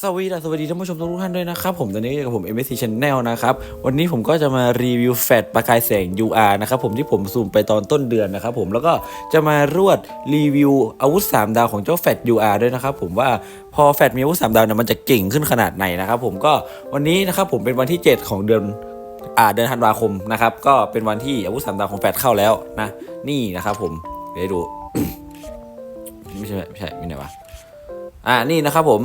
สวัสดีสวัสดีท่านผู้ชมทุกท่านด้วยนะครับ ผมตอนนี้อยู่กับผม MSC Channel นะครับ วันนี้ผมก็จะมารีวิวแฟลชประกายแสง UR นะครับผมที่ผมซูมไปตอนต้นเดือนนะครับผมแล้วก็จะมารวดรีวิวอาวุธ 3 ดาวของเจ้าแฟลช UR ด้วยนะครับผมว่าพอแฟลชมีอาวุธ 3 ดาวเนี่ยมันจะเก่งขึ้นขนาดไหนนะครับผมก็วันนี้นะครับผมเป็นวันที่ 7 ของเดือนอ่าเดือนธันวาคมนะครับก็เป็นวันที่อาวุธสามดาวของแฟดเข้าแล้วนะนี่นะครับผมเดี๋ยวดูไม่ใช่ไม่ใช่ไม่ไหนวะอ่านี่นะครับผม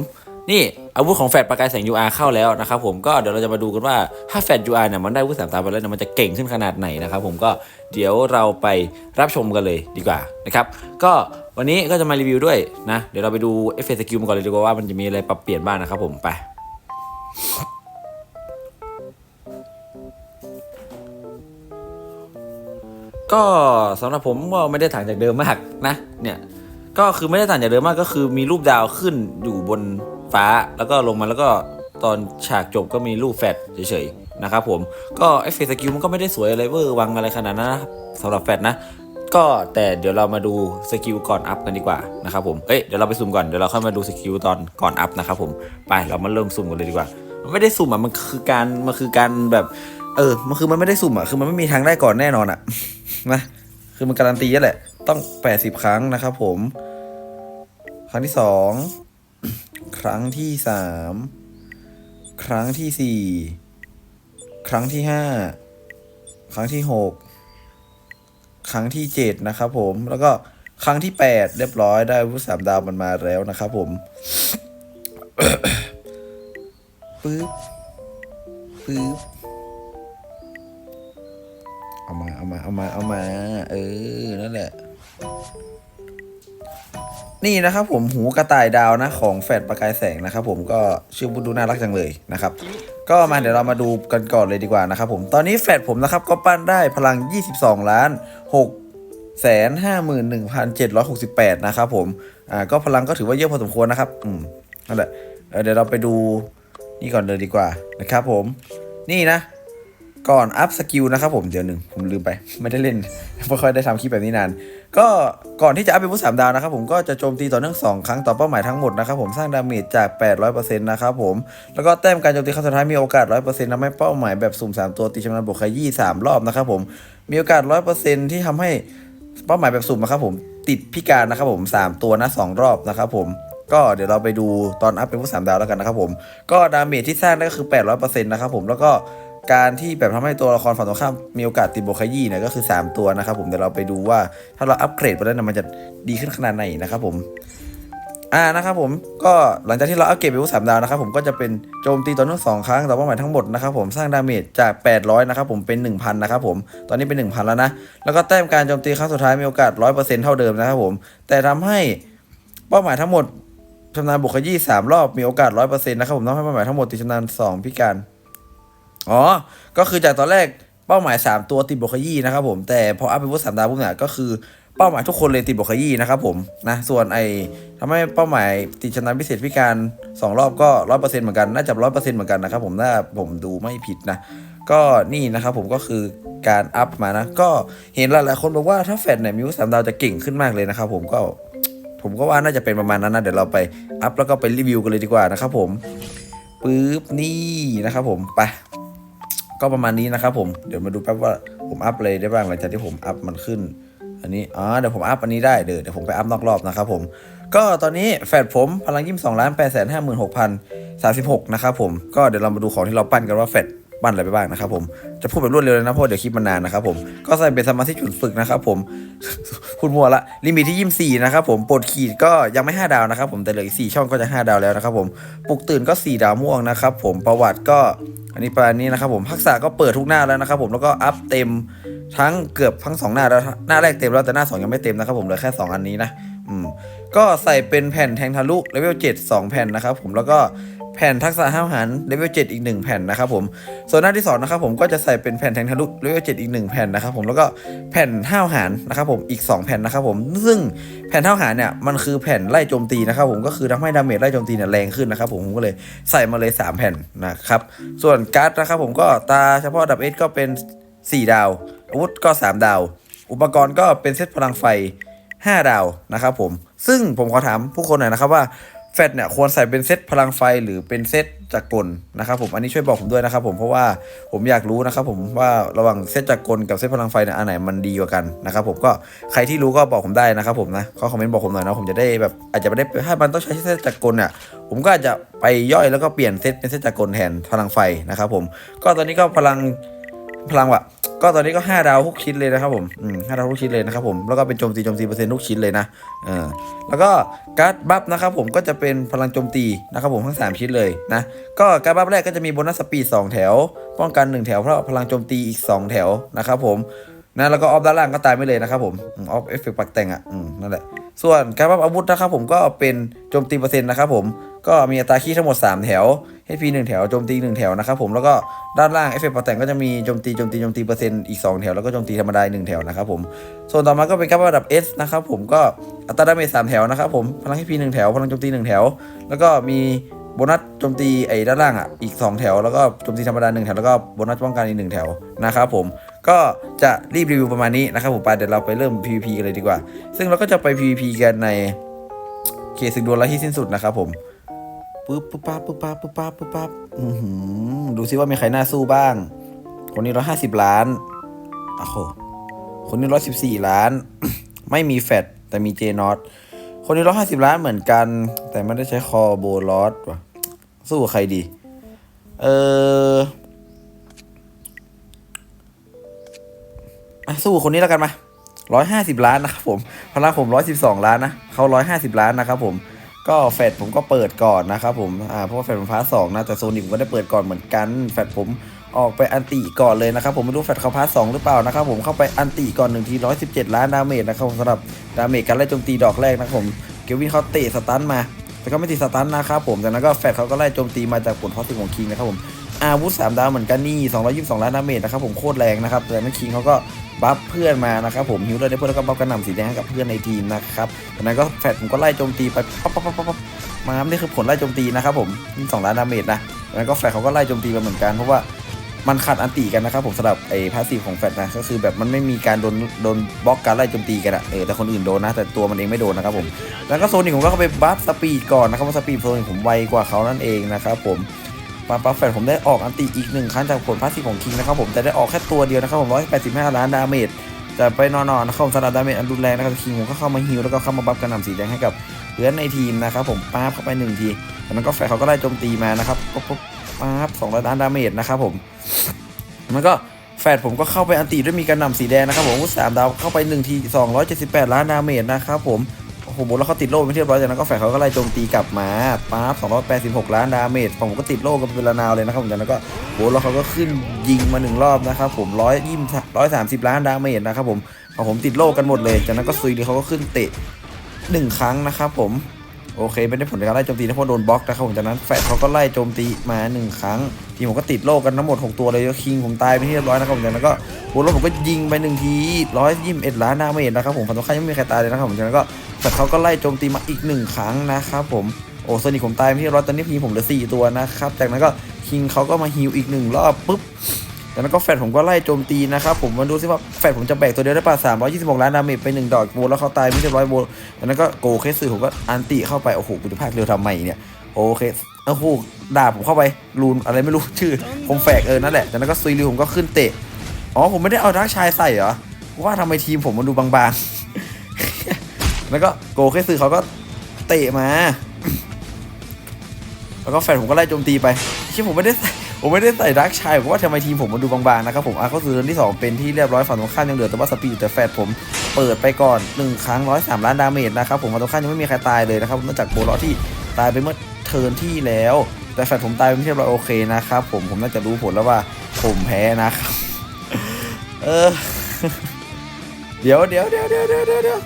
นี่ อาวุธของแฟดประกายแสง UR เข้าแล้วนะครับผมก็เดี๋ยวเราจะมาดูกันว่าถ้าแฟด UR เนี่ยมันได้อาวุธสามดาไปแล้วเนี่ยมันจะเก่งขึ้นขนาดไหนนะครับผมก็เดี๋ยวเราไปรับชมกันเลยดีกว่านะครับก็วันนี้ก็จะมารีวิวด้วยนะ เดี๋ยวเราไปดูเอฟเฟกต์สกิลมันก่อนเลยดีกว่าว่ามันจะมีอะไรปรับเปลี่ยนบ้างนะครับผมไปก็สำหรับผมก็ไม่ได้ต่างจากเดิมมากนะเนี่ยก็คือไม่ได้ต่างจากเดิมมากก็คือมีรูปดาวขึ้นอยู่บน ฟ้าแล้วก็ลงมาแล้วก็ตอนฉากจบก็มีรูปแฟดเฉยๆนะครับผมก็ไอเฟสสกิลมันก็ไม่ได้สวยอะไรเวอร์วังอะไรขนาดนั้นนะสำหรับแฟดนะก็แต่เดี๋ยวเรามาดูสกิลก่อนอัพกันดีกว่านะครับผมเอ้ยเดี๋ยวเราไปซูมก่อนเดี๋ยวเราค่อยมาดูสกิลตอนก่อนอัพนะครับผมไปเรามาเริ่มซูมกันเลยดีกว่า มันไม่ได้สุ่มอะมันคือการมันคือการแบบเออมันคือมันไม่ได้สุ่มอะคือมันไม่มีทางได้ก่อนแน่นอนอะนะคือมันการันตีแล้วแหละ ต้องแปดสิบครั้งนะครับผม ครั้งที่สอง ครั้งที่สามครั้งที่สี่ครั้งที่ห้าครั้งที่หกครั้งที่เจ็ดนะครับผมแล้วก็ครั้งที่แปดเรียบร้อยได้วุธสามดาวมันมาแล้วนะครับผมปึ๊บปึ๊บเอามาเอามาเอามาเอามา เออ นั่นแหละ นี่นะครับผมหูกระต่ายดาวนะของแฟดประกายแสงนะครับผมก็ชื่อบุดูน่ารักจังเลยนะครับก็มาเดี๋ยวเรามาดูกันก่อนเลยดีกว่านะครับผมตอนนี้แฟดผมนะครับก็ปั้นได้พลัง 22 ล้าน6แสนห้าหมื่นหนึ่งพันเจ็ดร้อยหกสิบแปดนะครับผม อ่า ก็พลังก็ถือว่าเยอะพอสมควรนะครับ อืมนั่นแหละเออเดี๋ยวเราไปดูนี่ก่อนเลยดีกว่านะครับผม นี่นะ ก่อนอัพสกิลนะครับผมเดี๋ยวหนึ่งผมลืมไป ไม่ได้เล่นไม่ค่อยได้ทำคลิปแบบนี้นาน ก็ก่อนที่จะอัพเป็นผู้สามดาวนะครับผมก็จะโจมตีต่อเนื่อง2ครั้งต่อเป้าหมายทั้งหมดนะครับผมสร้างดาเมจจาก 800%นะครับผมแล้วก็แต้มการโจมตีครั้งสุดท้ายมีโอกาส 100%ทำให้เป้าหมายแบบสุ่ม 3 ตัวตีชำนาญบวกขยี้3รอบนะครับผมมีโอกาส 100%ที่ทำให้เป้าหมายแบบสุ่มนะครับผมติดพิการนะครับผม 3 ตัวนะ2รอบนะครับผมก็เดี๋ยวเราไปดูตอนอัพเป็นผู้สามดาวแล้วกันนะครับผม ก็ดาเมจที่สร้างได้ก็คือ 800%นะครับผม แล้วก็ การที่แบบทำให้ตัวละครฝั่งตรงข้ามมีโอกาสติดโบวกขยี้เนี่ยก็คือ 3 ตัวนะครับผมเดี๋ยวเราไปดูว่าถ้าเราอัปเกรดไปแล้วมันจะดีขึ้นขนาดไหนนะครับผมอ่านะครับผมก็หลังจากที่เราอัปเกรดเป็นผู้สามดาวนะครับผมก็จะเป็นโจมตีต่อเนื่องสองครั้งต่อเป้าหมายทั้งหมดนะครับผมสร้างดาเมจจาก 800นะครับผมเป็น 1000นะครับผมตอนนี้เป็น 1000 แล้วนะ แล้วก็แต้มการโจมตีครั้งสุดท้ายมีโอกาส 100%เท่าเดิมนะครับผมแต่ทำให้เป้าหมายทั้งหมดชำนาญบุคคลยี่สามรอบมีโอกาสร้อยเปอร์เซ็นต์นะครับผมต้องให้เป้าหมายทั้งหมดติดชำนาญสองพิการ อ๋อ ก็คือจากตอนแรกเป้าหมาย 3 ตัวติดบุคคลยี่นะครับผม แต่พออัพเป็นวุฒิสามดาวปุ๊บเนี่ยก็คือเป้าหมายทุกคนเลยติดบุคคลยี่นะครับผมนะส่วนไอ้ทำให้เป้าหมายติดชนาญพิเศษพิการ 2 รอบก็ร้อยเปอร์เซ็นต์เหมือนกันน่าจะร้อยเปอร์เซ็นต์เหมือนกันนะครับผมถ้าผมดูไม่ผิดนะ ก็นี่นะครับผมก็คือการอัพมานะ ก็เห็นหลายๆคนบอกว่าถ้าแฟดเนี่ยมีวุฒิสามดาวจะเก่งขึ้นมากเลยนะครับผมก็ผมก็ว่าน่าจะเป็นประมาณนั้นนะเดี๋ยวเราไปอัพแล้วก็ไปรีวิวกันเลยดีกว่านะครับผมปึ๊บนี่นะครับผมไป ก็ประมาณนี้นะครับผมเดี๋ยวมาดูแป๊บว่าผมอัพเลยได้บ้างหลังจากที่ผมอัพมันขึ้น อันนี้อ๋อเดี๋ยวผมอัพอันนี้ได้เดี๋ยวเดี๋ยวผมไปอัพนอกรอบนะครับผมก็ตอนนี้แฟดผมพลังยี่สิบสองล้านแปดแสนห้าหมื่นหกพันสามสิบหกนะครับผมก็เดี๋ยวเรามาดูของที่เราปั้นกันว่าแฟด ปั้นอะไรไปบ้างนะครับผมจะพูดแบบรวดเร็วเลยนะเพราะเดี๋ยวคลิปมันนานนะครับผมก็ใส่เป็นสมาธิจุดฝึกนะครับผมพูดมัวละลิมิตที่ยี่สี่นะครับผมปลดขีดก็ยังไม่5ดาวนะครับผมแต่เหลืออีก4ช่องก็จะ5ดาวแล้วนะครับผมปลุกตื่นก็4ดาวม่วงนะครับผมประวัติก็อันนี้ประมาณนี้นะครับผมทักษะก็เปิดทุกหน้าแล้วนะครับผมแล้วก็อัพเต็มทั้งเกือบทั้ง 2 หน้าแล้วหน้าแรกเต็มแล้วแต่หน้า 2 ยังไม่เต็มนะครับผมเหลือแค่ 2 อันนี้นะอืมก็ใส่เป็นแผ่นแทงทะลุเลเวล7 2 แผ่นนะครับผมแล้วก็ แผ่นทักษะห้าวหารเลเวล7อีก 1 แผ่นนะครับผมส่วนหน้าที่สองนะครับผมก็จะใส่เป็นแผ่นแทงทะลุเลเวล7อีก 1 แผ่นนะครับผมแล้วก็แผ่นห้าวหารนะครับผมอีก 2 แผ่นนะครับผมซึ่งแผ่นห้าวหารเนี่ยมันคือแผ่นไล่โจมตีนะครับผมก็คือทำให้ดาเมจไล่โจมตีเนี่ยแรงขึ้นนะครับผมผมก็เลยใส่มาเลย 3 แผ่นนะครับส่วนการ์ดนะครับผมก็ตาเฉพาะดับเอสก็เป็น 4 ดาว อาวุธก็ 3 ดาว อุปกรณ์ก็เป็นเซตพลังไฟ 5 ดาวนะครับผมซึ่งผมขอถามผู้คนหน่อยนะครับว่า แฟดเนี่ยควรใส่เป็นเซตพลังไฟหรือเป็นเซตจักกลนะครับผมอันนี้ช่วยบอกผมด้วยนะครับผมเพราะว่าผมอยากรู้นะครับผมว่าระหว่างเซตจักกลกับเซตพลังไฟเนี่ยอันไหนมันดีกว่ากันนะครับผมก็ใครที่รู้ก็บอกผมได้นะครับผมนะก็คอมเมนต์บอกผมหน่อยนะผมจะได้แบบอาจจะไม่ได้ถ้ามันต้องใช้เซตจักกลเนี่ยผมก็อาจจะไปย่อยแล้วก็เปลี่ยนเซตเป็นเซตจักกลแทนพลังไฟนะครับผมก็ตอนนี้ก็พลังพลังวะ ก็ตอนนี้ก็ 5 ดาวทุกชิ้นเลยนะครับผมอืมห้าดาวทุกชิ้นเลยนะครับผมแล้วก็เป็นโจมตีโจมตีเปอร์เซ็นต์ทุกชิ้นเลยนะเออแล้วก็การ์ดบัฟนะครับผมก็จะเป็นพลังโจมตีนะครับผมทั้ง 3 ชิ้นเลยนะก็การ์ดบัฟแรกก็จะมีโบนัสสปีด2แถว ป้องกัน 1 แถวเพราะพลังโจมตีอีก 2 แถวนะครับผม นะแล้วก็ออฟด้านล่างก็ตายไม่เลยนะครับผมออฟเอฟเฟกต์ปักแต่งอะนั่นแหละส่วนการบัฟอาวุธนะครับผมก็เป็นโจมตีเปอร์เซ็นต์นะครับผมก็มีอัตราคีย์ทั้งหมด 3 แถว HP 1แถวโจมตี 1 แถวนะครับผมแล้วก็ด้านล่างเอฟเฟกต์ปักแต่งก็จะมีโจมตีโจมตีโจมตีเปอร์เซ็นต์อีก 2 แถวแล้วก็โจมตีธรรมดาอีกหนึ่งแถวนะครับผมส่วนต่อมาก็เป็นการระดับ S นะครับผมก็อัตราดาเมจ3แถวนะครับผมพลัง HP 1แถวพลังโจมตี1แถว แล้วก็มีโบนัสโจมตีไอ้ด้านล่างอะอีก 2 แถว แล้วก็โจมตีธรรมดา1แถวแล้วก็โบนัสป้องกันอีก1แถวนะครับผม ก็จะรีบรีวิวประมาณนี้นะครับผมไปเดี๋ยวเราไปเริ่ม PVP กันเลยดีกว่า ซึ่งเราก็จะไป PVP กันในเขตศึกดวลและที่สิ้นสุดนะครับผมปึ๊บปึ๊บปั๊บปึ๊บปั๊บปึ๊บปั๊บปึ๊บปั๊บดูซิว่ามีใครน่าสู้บ้าง คนนี้ร้อยห้าสิบล้านอ้โหคนนี้ร้อยสิบสี่ล้าน ไม่มีแฟดแต่มีเจนอตคนนี้ร้อยห้าสิบล้านเหมือนกัน แต่ไม่ได้ใช้คอโบลอสว่ะสู้กับใครดี เออ อะสู้คนนี้แล้วกันมาร้อยห้าสิบล้านนะครับผมพลังผมร้อยสิบสองล้านนะเขาร้อยห้าสิบล้านนะครับผมก็แฟดผมก็เปิดก่อนนะครับผมอ่าเพราะว่าแฟดผมพาสองนะแต่โซนิกผมก็ได้เปิดก่อนเหมือนกัน แฟดผมออกไปอันติก่อนเลยนะครับผมไม่รู้แฟดเขาพาสองหรือเปล่านะครับผมเข้าไปอันติก่อนหนึ่งทีร้อยสิบเจ็ดล้านดาเมจนะครับสำหรับดาเมจการไล่โจมตีดอกแรกนะครับผมเกวินเขาเตะสตันมาแต่ก็ไม่ติดสตันนะครับผมจากนั้นก็แฟดเขาก็ไล่โจมตีมาจากผลพอสิของคิงนะครับผม อาวุธสามดาวเหมือนกันนี่222 ล้านดาเมจนะครับผมโคตรแรงนะครับแต่นั้นคิงเขาก็บัฟเพื่อนมานะครับผมฮิวเลยได้เพื่อนแล้วก็บัฟกระหน่ำสีแดงให้กับเพื่อนในทีมนะครับจากนั้นก็แฟดผมก็ไล่โจมตีไปปั๊บปั๊บปั๊บปั๊บมาครับนี่คือผลไล่โจมตีนะครับผมนี่สองล้านดาเมจนะแล้วก็แฟดเขาก็ไล่โจมตีมาเหมือนกันเพราะว่ามันขัดอันติกันนะครับผมสำหรับไอ้พาสซีฟของแฟดนะก็คือแบบมันไม่มีการโดนโดนบล็อกการไล่โจมตีกันอะเออแต่คนอื่นโดนนะ แต่ตัวมันเองไม่โดนนะครับผมแล้วก็โซนิกผมก็เข้าไปบัฟสปีดก่อนนะครับเพราสปีดโซนิกผมไวกว่าเขานั่นเองนะครับผม ปั๊บปั๊บแฟดผมได้ออกอันติอีกหนึ่งครั้งจากผลพาสซีฟของคิงนะครับผมแต่ได้ออกแค่ตัวเดียวนะครับผมร้อยแปดสิบห้าล้านดาเมจจะไปนอนๆนะครับผมสำหรับดาเมจอันรุนแรงนะครับคิงผมก็เข้ามาฮิวแล้วก็เข้ามาบัฟกระหน่ำสีแดงให้กับเพื่อนในทีมนะครับผมปาบเข้าไปหนึ่งทีจากนั้นก็แฟร์เขาก็ไล่โจมตีมานะครับปุ๊บปุ๊บป๊าบสองล้านดาเมจนะครับผมมันก็แฟดผมก็เข้าไปอันตีด้วยมีกระหน่ำสีแดงนะครับผมสามดาวเข้าไปหนึ่งทีสองร้อยเจ็ดสิบแปดล้านดาเมจนะครับผม โอ้โหแล้วเขาติดโล่ไม่เรียบร้อยจากนั้นก็แฟดเขาก็ไล่โจมตีกลับมาปั๊บสองร้อยแปดสิบหกล้านดาเมจผมก็ติดโล่กันเป็นระนาวเลยนะครับผมจากนั้นก็โหแล้วเขาก็ขึ้นยิงมาหนึ่งรอบนะครับผมร้อยยี่ร้อยสามสิบล้านดาเมจนะครับผมพอผมติดโล่กันหมดเลยจากนั้นก็ซุยดีเขาก็ขึ้นเตะหนึ่งครั้งนะครับผมโอเคไม่ได้ผลในการไล่โจมตีนะเพราะโดนบล็อกนะครับผมจากนั้นแฟดเขาก็ไล่โจมตีมาหนึ่งครั้ง ทีผมก็ติดโล่กันทั้งหมด 6 ตัวเลยคิงผมตายไปที่เรียบร้อยนะครับผมจากนั้นก็บุลผมก็ยิงไปหนึ่งทีร้อยยี่สิบเอ็ดล้านดาเมจนะครับผมฝั่งตรงข้ามยังไม่มีใครตายเลยนะครับผมจากนั้นก็ แฟดเขาก็ไล่โจมตีมาอีกหนึ่งครั้งนะครับผมโอ้โซนิกผมตายไปที่เรียบร้อยตอนนี้ทีผมเหลือสี่ตัวนะครับจากนั้นก็คิงเขาก็มาฮิวอีกหนึ่งรอบปุ๊บจากนั้นก็แฟดผมก็ไล่โจมตีนะครับผมมาดูซิว่าแฟดผมจะแบกตัวเดียวได้ป่ะ326ล้านดาเมจไปหนึ่งดอกโบแล้วเขาตายไม่เรียบร้อยโบจากนั้นก็โกเคสสื่อผมก็อันติเข้าไปโอ้โหกูจะพากเร็วทำไมเนี่ยโอเคโอ้โหดาบผมเข้าไปรูนอะไรไม่รู้ชื่อผมแฝกเออนั่นแหละจากนั้นก็ซุยริวผมก็ขึ้นเตะอ๋อผมไม่ได้เอาดักชายใส่เหรอว่าทำไมทีมผมมันดูบางๆ แล้วก็โกเคสสื่อเขาก็เตะมา แล้วก็แฟนผมก็ไล่โจมตีไปที่ผมไม่ได้ใส่ผมไม่ได้ใส่ดักชายผมว่าทำไมทีมผมมันดูบางๆนะครับผมอะก็คือเดือนที่ 2 เป็นที่เรียบร้อยฝั่งตรงข้ามยังเหลือแต่ว่าสปีดแต่แฟดผมเปิดไปก่อน 1 ครั้งร้อยสามล้านดาเมจนะครับผมฝั่งตรงข้ามยังไม่มีใครตายเลยนะครับนองจากโบลอที่ตายไปเมื่อเทิร์นที่แล้ว แต่แฟดผมตายไปไม่เรียบร้อยโอเคนะครับผมผมน่าจะรู้ผลแล้วว่าผมแพ้นะครับเออเดี๋ยวเดี๋ยวเดี๋ยวเดี๋ยวเดี๋ยวเดี๋ยว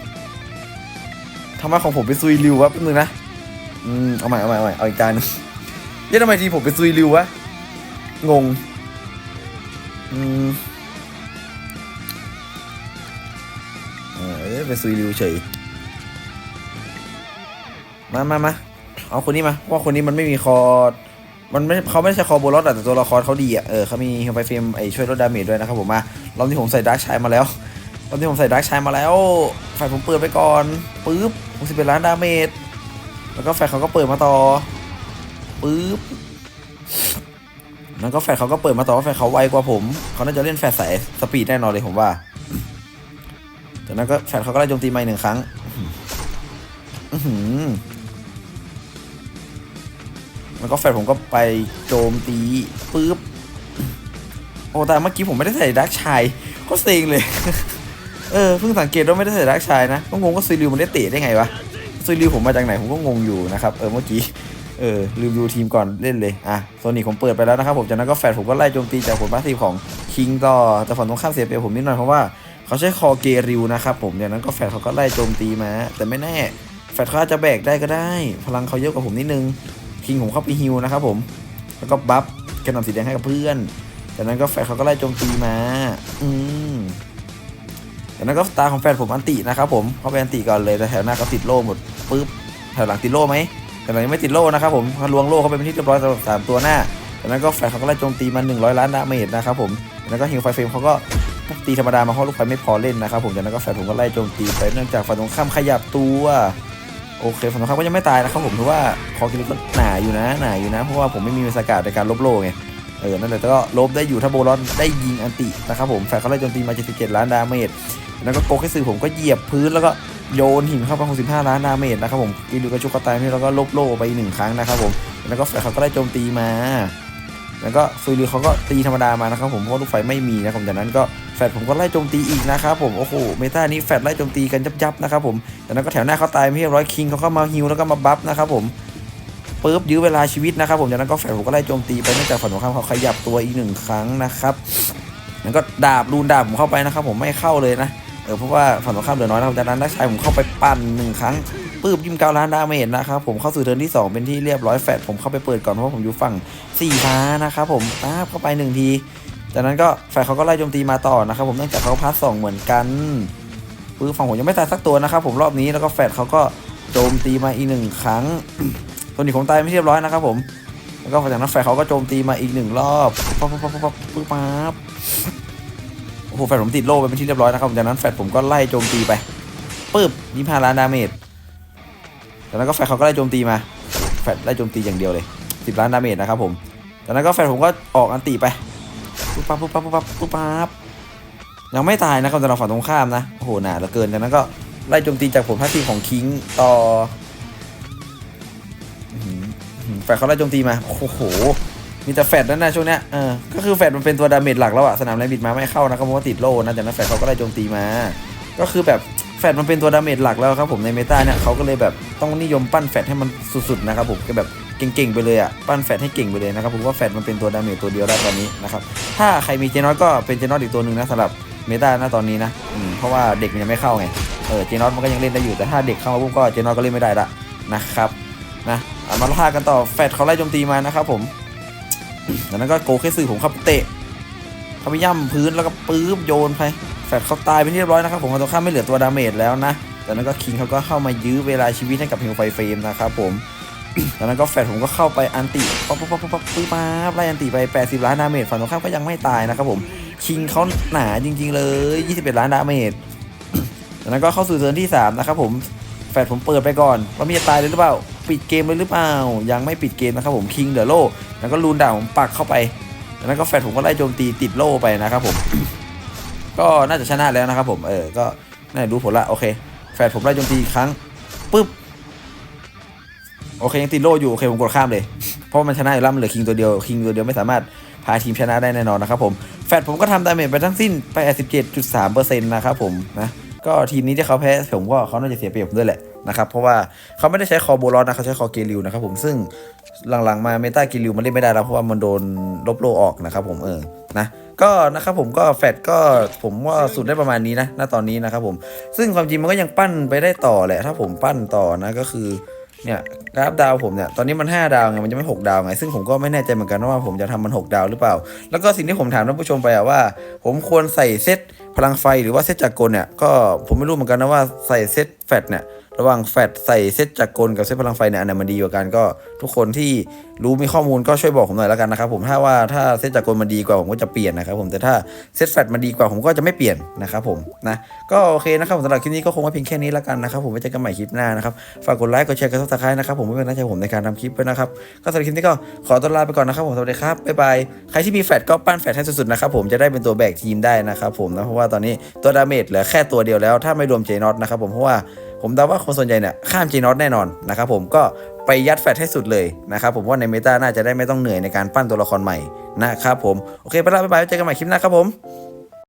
ทำไมของผมเป็นซุยริววะแป๊บนึงนะอืมเอาใหม่เอาใหม่เอาใหม่เอาอีกจานหนึงเย้ทำไมทีผมเป็นซุยริววะงงอืมเออเป็นซุยริวเฉยมามามาเอาคนนี้มาเพราะว่าคนนี้มันไม่มีคอร์ดมันไม่เขาไม่ใช้คอโบลอสอะแต่ตัวละครเขาดีอะ เออเขามีฮิวไฟเฟรมไอช่วยลดดาเมจด้วยนะครับผมมา รอบที่ผมใส่ดาร์กชายมาแล้ว รอบที่ผมใส่ดาร์กชายมาแล้วฝ่ายผมเปิดไปก่อนปึ๊บ61ล้านดาเมจ แล้วก็แฟดเขาก็เปิดมาต่อปึ๊บแล้วก็แฟดเขาก็เปิดมาต่อว่าแฟดเขาไวกว่าผม เขาน่าจะเล่นแฟดสายสปีดแน่นอนเลยผมว่าจากนั้นก็แฟดเขาก็ไล่โจมตีมาอีกหนึ่งครั้งแล้วก็แฟดผมก็ไปโจมตีปึ๊บ โอ้แต่เมื่อกี้ผมไม่ได้ใส่ดักชายก็เซ็งเลย เออเพิ่งสังเกตว่าไม่ได้ใส่ดักชายนะก็งงว่าซีริวมันได้เตะได้ไงวะซีริวผมมาจากไหนผมก็งงอยู่นะครับเออเมื่อกี้เออลืมดูทีมก่อนเล่นเลยอะโซนิคผมเปิดไปแล้วนะครับผมจากนั้นก็แฟดผมก็ไล่โจมตีจากผลพาสซีฟของคิงต่อแต่ฝั่งตรงข้ามเสียเปรียบผมนิดหน่อยเพราะว่าเขาใช้คอเกริวนะครับผมจากนั้นก็แฟดเขาก็ไล่โจมตีมา แต่ไม่แน่แฟดเขาอาจจะแบกได้ก็ได้ พลังเขาเยอะกว่าผมนิดนึงคิงผมเข้าไปฮิวนะครับผมแล้วก็บัฟแกนนำสีแดงให้กับเพื่อนจากนั้นก็แฟดเขาก็ไล่โจมตีมา อืม จากนั้นก็สตาร์ของแฟนผมอันตินะครับผมเข้าไปอันติก่อนเลยแต่แถวหน้าเขาติดโล่หมดปุ๊บแถวหลังติดโล่ไหมแถวหลังไม่ติดโล่นะครับผมเขาลวงโล่เข้าไปเป็นที่เรียบร้อยสำหรับสามตัวหน้าจากนั้นก็แฟนเขาก็ไล่โจมตีมา100 ล้านดาเมจนะครับผมจากนั้นก็ฮิวไฟเฟรมเขาก็ตีธรรมดามาเพราะลูกไฟไม่พอเล่นนะครับผมจากนั้นก็แฟนผมก็ไล่โจมตีไปเนื่องจากฝั่งตรงข้ามขยับตัวโอเคฝั่งตรงข้ามก็ยังไม่ตายนะครับผมถือว่าคอกิลิก็หนาอยู่นะหนาอยู่นะ เพราะว่าผมไม่มีสกัดในการลบโล่ไงเออนั่นแหละแต่ก็ลบได้อยู่ถ้าโบลอนได้ยิงอันตินะครับผมแฟนเขาไล่โจมตีมา77ล้านดาเมจ แล้วก็โกกให้สื่อผมก็เหยียบพื้นแล้วก็โยนหินเข้าไป65ล้านดาเมจนะครับผมกิลูกระชุกกระตายนี่แล้วก็ลบโลไปหนึ่งครั้งนะครับผมแล้วก็แฟเขาก็ได้โจมตีมา แล้วก็ซุยลือเขาก็ตีธรรมดามานะครับผมเพราะลูกไฟไม่มีนะครับจากนั้นก็แฟดผมก็ไล่โจมตีอีกนะครับผมโอ้โหเมตานี้แฟดไล่โจมตีกันยับๆนะครับผมจากนั้นก็แถวหน้าเขาตายไม่เรียบร้อยคิงเขาเข้ามาฮิวแล้วก็มาบัฟนะครับผมปุ๊บยื้อเวลาชีวิตนะครับผมจากนั้นก็แฟนผมก็ไล่โจมตีไปเนื่องจากฝั่งตรงข้ามเขาขยับตัวอีกหนึ่งครั้งนะครับแล้วก็ดาบรูนดาบผมเข้าไปนะครับผมไม่เข้าเลยนะ เออเพราะว่าฝั่งตรงข้ามเหลือน้อยนะครับจากนั้นนักชายผมเข้าไปปั่นหนึ่งครั้งปื้บยิมเก้าล้านดาเมจนะครับผมเข้าสู่เทิร์นที่ 2 เป็นที่เรียบร้อยแฟดผมเข้าไปเปิดก่อนเพราะผมอยู่ฝั่งสี่ฟ้านะครับผมป๊าบเข้าไปหนึ่งที จากนั้นก็แฟดเขาก็ไล่โจมตีมาต่อนะครับผมเนื่องจากเขาพาร์ทสองเหมือนกันปื้บฝั่งผมยังไม่ตายสักตัวนะครับผมรอบนี้แล้วก็แฟดเขาก็โจมตีมาอีกหนึ่งครั้งตัวนี้ของตายไม่เรียบร้อยนะครับผมแล้วก็จากนั้นแฟนเขาก็โจมตีมาอีกหนึ่งรอบปั๊บปั๊บปั๊บป๊บป๊บป๊บปั๊บ โอ้โหแฟนผมติดโล่ไปเป็นที่เรียบร้อยนะครับจากนั้นแฟนผมก็ไล่โจมตีไปปึ๊บยี่ห้าล้านดาเมจจากนั้นก็แฟนเขาก็ไล่โจมตีมา แฟนไล่โจมตีอย่างเดียวเลยสิบล้านดาเมจนะครับผมจากนั้นก็แฟนผมก็ออกอันตีไปปึ๊บปั๊บปึ๊บปั๊บปึ๊บปั๊บปึ๊บปั๊บยังไม่ตายนะครับสำหรับฝั่งตรงข้ามนะโอ้โหหนาเหลือเกินจากนั้นก็ไล่โจมตีจากผลพาสซีของคิงต่อแฟดเขาไล่โจมตีมาโอ้โห มีแต่แฟดนั่นนะช่วงเนี้ยเออก็คือแฟดมันเป็นตัวดาเมจหลักแล้วอะสนามแรงบิดมาไม่เข้านะครับเพราะว่าติดโล่นะจากนั้นแฟดเขาก็ไล่โจมตีมา ก็คือแบบแฟดมันเป็นตัวดาเมจหลักแล้วครับผมในเมตาเนี่ยเขาก็เลยแบบต้องนิยมปั้นแฟดให้มันสุดๆนะครับผมก็แบบเก่งๆไปเลยอะปั้นแฟดให้เก่งไปเลยนะครับผมว่าแฟดมันเป็นตัวดาเมจตัวเดียวแล้ตอนนี้นะครับถ้าใครมีเจนอตก็เป็นเจนอตอีกตัวหนึ่งนะสำหรับเมตาณตอนนี้นะอืมเพราะว่าเด็กมันยังไม่เข้าไงเออเจนอตมันก็ยังเล่นได้อยู่แต่ถ้าเด็กเข้ามาปุ๊บก็เจนอตก็เล่นไม่ได้ละนะครับนะมาล่ากันต่อแฟดเขาไล่โจมตีมานะครับผม จากนั้นก็โกเคสึผมเข้าเตะเขาไปย่ำพื้นแล้วก็ปื๊บโยนไปแฟดเขาตายไปนที่เรียบร้อยนะครับผมตัวข้ามไม่เหลือตัวดาเมจแล้วนะจากนั้นก็คิงเขาก็เข้ามายื้อเวลาชีวิตให้กับฮิวไฟเฟรมนะครับผมจากนั้นก็แฟดผมก็เข้าไปอันติป๊อปป๊อปป๊อปป๊อปปื๊บป๊าไล่อันติไป 80 ล้านดาเมจฝั่งตรงข้ามก็ยังไม่ตายนะครับผมคิงเขาหนาจริง ๆ เลย 21 ล้านดาเมจจากนั้นก็เข้าสู่เทิร์นที่สามนะครับผมแฟดผมเปิดไปก่อนว่ามีจะตายหรือเปล่า ปิดเกมเลยหรือเปล่า ยังไม่ปิดเกมนะครับผมคิงเดอะโล่แล้วก็ลูนดาวผมปักเข้าไปจากนั้นก็แฟดผมก็ไล่โจมตีติดโล่ไปนะครับผม ก็น่าจะชนะแล้วนะครับผมเออก็น่าจะรู้ผลละโอเค แฟดผมไล่โจมตีอีกครั้งปุ๊บโอเคยังติดโล่อยู่โอเคผมกดข้ามเลย เพราะมันชนะอยู่แล้วมันเหลือคิงตัวเดียวคิงตัวเดียวไม่สามารถพาทีมชนะได้แน่นอนนะครับผม แฟดผมก็ทำดาเมจไปทั้งสิ้นไป 17.3%นะครับผมนะก็ทีมนี้ที่เขาแพ้ผมก็เขาน่าจะเสียเปรียบผมด้วยแหละ นะครับเพราะว่าเขาไม่ได้ใช้คอโบลอนนะเขาใช้คอเกลิวนะครับผมซึ่งหลังๆมาเมตาเกลิวมันเล่นไม่ได้แล้วเพราะว่ามันโดนลบโลออกนะครับผมเออนะก็นะครับผมก็แฟดก็ผมว่าสุดได้ประมาณนี้นะณตอนนี้นะครับผมซึ่งความจริงมันก็ยังปั้นไปได้ต่อแหละถ้าผมปั้นต่อนะก็คือเนี่ยกราฟดาวผมเนี่ยตอนนี้มัน 5 ดาวไงมันจะไม่6ดาวไงซึ่งผมก็ไม่แน่ใจเหมือนกันว่าผมจะทำมัน 6 ดาวหรือเปล่า แล้วก็สิ่งที่ผมถามท่านผู้ชมไปอะว่า ผมควรใส่เซตพลังไฟหรือว่าเซตจากกลเนี่ยก็ผมไม่รู้เหมือนกันนะว่าใส่เซตแฟตเนี่ย ระหว่างแฟดใส่เซตจักกลกับเซตพลังไฟเนี่ยอันไหนมันดีกว่ากันก็ ทุกคนที่รู้มีข้อมูลก็ช่วยบอกผมหน่อยแล้วกันนะครับผมถ้าว่าถ้าเซตจักกลมันดีกว่าผมก็จะเปลี่ยนนะครับผมแต่ถ้าเซตแฟดมันดีกว่าผมก็จะไม่เปลี่ยนนะครับผมนะก็โอเคนะครับสำหรับคลิปนี้ก็คงไว้เพียงแค่นี้แล้วกันนะครับผมไว้เจอกันใหม่คลิปหน้านะครับฝากกดไลค์กดแชร์กดซับสไครต์นะครับผมเพื่อเป็นกำลังใจผมในการทำคลิปด้วยนะครับก็สำหรับคลิปนี้ก็ขอตัวลาไปก่อนนะครับผมสวัสดีครับบ๊ายบายใครที่มีแฟดก็ปั้นแฟดให้สุดๆนะครับผมจะได้เป็นตัวแบกทีมได้นะครับผมนะเพราะว่าตอนนี้ตัวดาเมจเหลือแค่ตัวเดียวแล้วถ้าไม่รวมเจนอตนะครับผมเพราะว่า ผมเดาว่าคนส่วนใหญ่เนี่ยข้ามจีนอตแน่นอนนะครับผมก็ไปยัดแฟดให้สุดเลยนะครับผมว่าในเมตาน่าจะได้ไม่ต้องเหนื่อยในการปั้นตัวละครใหม่นะครับผมโอเคไปละบ๊ายบายเจอกันใหม่คลิปหน้าครับผม